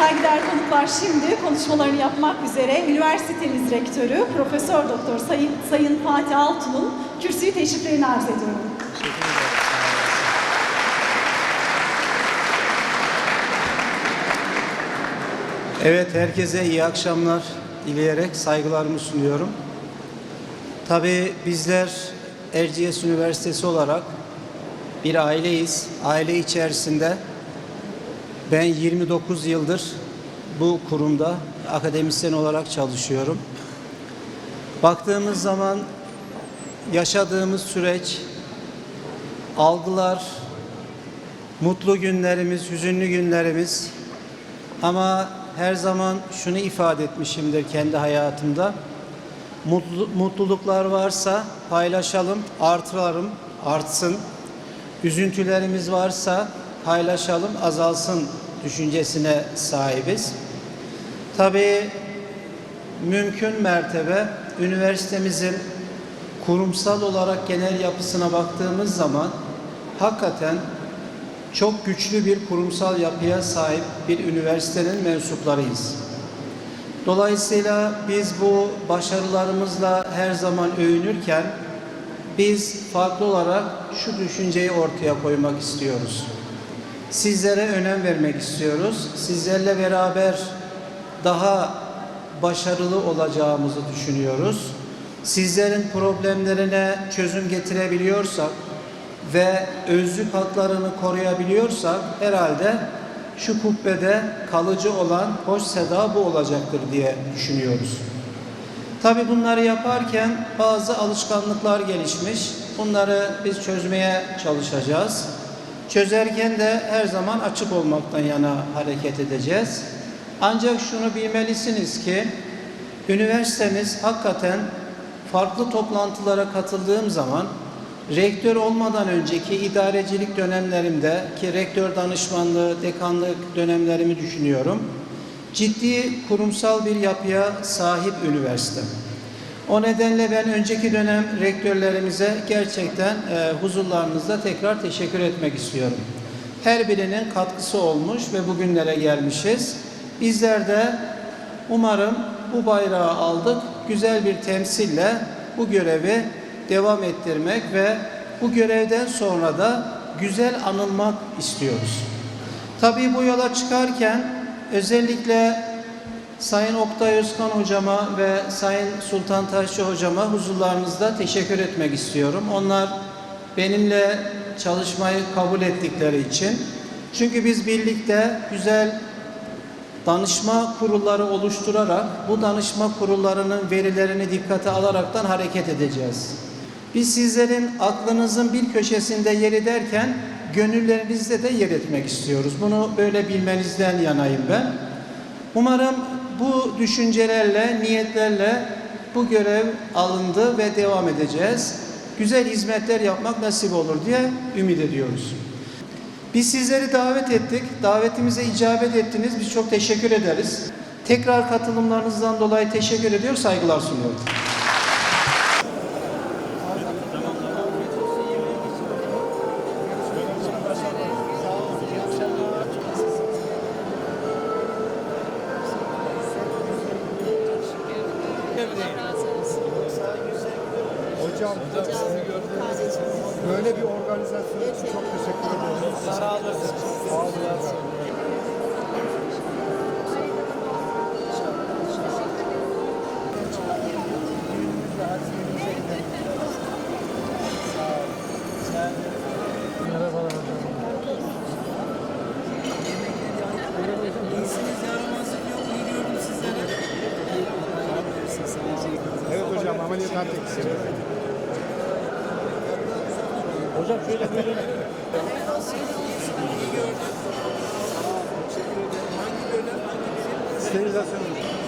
Saygıdeğer konuklar şimdi konuşmalarını yapmak üzere üniversitemiz rektörü Profesör Doktor Sayın, Sayın Fatih Altun'un kürsüyü teşriflerini arz ediyorum. Evet, herkese iyi akşamlar dileyerek saygılarımı sunuyorum. Tabii bizler Erciyes Üniversitesi olarak bir aileyiz. Aile içerisinde ben 29 yıldır bu kurumda akademisyen olarak çalışıyorum. Baktığımız zaman yaşadığımız süreç, algılar, mutlu günlerimiz, hüzünlü günlerimiz ama her zaman şunu ifade etmişimdir kendi hayatımda. Mutlu, mutluluklar varsa paylaşalım, artıralım, artsın. Üzüntülerimiz varsa paylaşalım, azalsın düşüncesine sahibiz. Tabii mümkün mertebe üniversitemizin kurumsal olarak genel yapısına baktığımız zaman hakikaten çok güçlü bir kurumsal yapıya sahip bir üniversitenin mensuplarıyız. Dolayısıyla biz bu başarılarımızla her zaman övünürken biz farklı olarak şu düşünceyi ortaya koymak istiyoruz. Sizlere önem vermek istiyoruz. Sizlerle beraber daha başarılı olacağımızı düşünüyoruz. Sizlerin problemlerine çözüm getirebiliyorsak ve özlük haklarını koruyabiliyorsak herhalde şu kubbede kalıcı olan hoş seda bu olacaktır diye düşünüyoruz. Tabi bunları yaparken bazı alışkanlıklar gelişmiş. Bunları biz çözmeye çalışacağız. Çözerken de her zaman açık olmaktan yana hareket edeceğiz. Ancak şunu bilmelisiniz ki üniversitemiz hakikaten farklı toplantılara katıldığım zaman rektör olmadan önceki idarecilik dönemlerimde ki rektör danışmanlığı, dekanlık dönemlerimi düşünüyorum. Ciddi kurumsal bir yapıya sahip üniversite. O nedenle ben önceki dönem rektörlerimize gerçekten e, huzurlarınızda tekrar teşekkür etmek istiyorum. Her birinin katkısı olmuş ve bugünlere gelmişiz. Bizler de umarım bu bayrağı aldık. Güzel bir temsille bu görevi devam ettirmek ve bu görevden sonra da güzel anılmak istiyoruz. Tabii bu yola çıkarken özellikle Sayın Oktay Özkan hocama ve Sayın Sultan Taşçı hocama huzurlarınızda teşekkür etmek istiyorum. Onlar benimle çalışmayı kabul ettikleri için. Çünkü biz birlikte güzel danışma kurulları oluşturarak bu danışma kurullarının verilerini dikkate alaraktan hareket edeceğiz. Biz sizlerin aklınızın bir köşesinde yer ederken gönüllerinizde de yer etmek istiyoruz. Bunu böyle bilmenizden yanayım ben. Umarım bu düşüncelerle, niyetlerle bu görev alındı ve devam edeceğiz. Güzel hizmetler yapmak nasip olur diye ümit ediyoruz. Biz sizleri davet ettik. Davetimize icabet ettiniz. Biz çok teşekkür ederiz. Tekrar katılımlarınızdan dolayı teşekkür ediyor, saygılar sunuyorum. Hocam, böyle bir organizasyon için çok teşekkür ederim. Sağ olun. Hocam ameliyat teknisi. Hocam şöyle böyle. Sterilizasyon.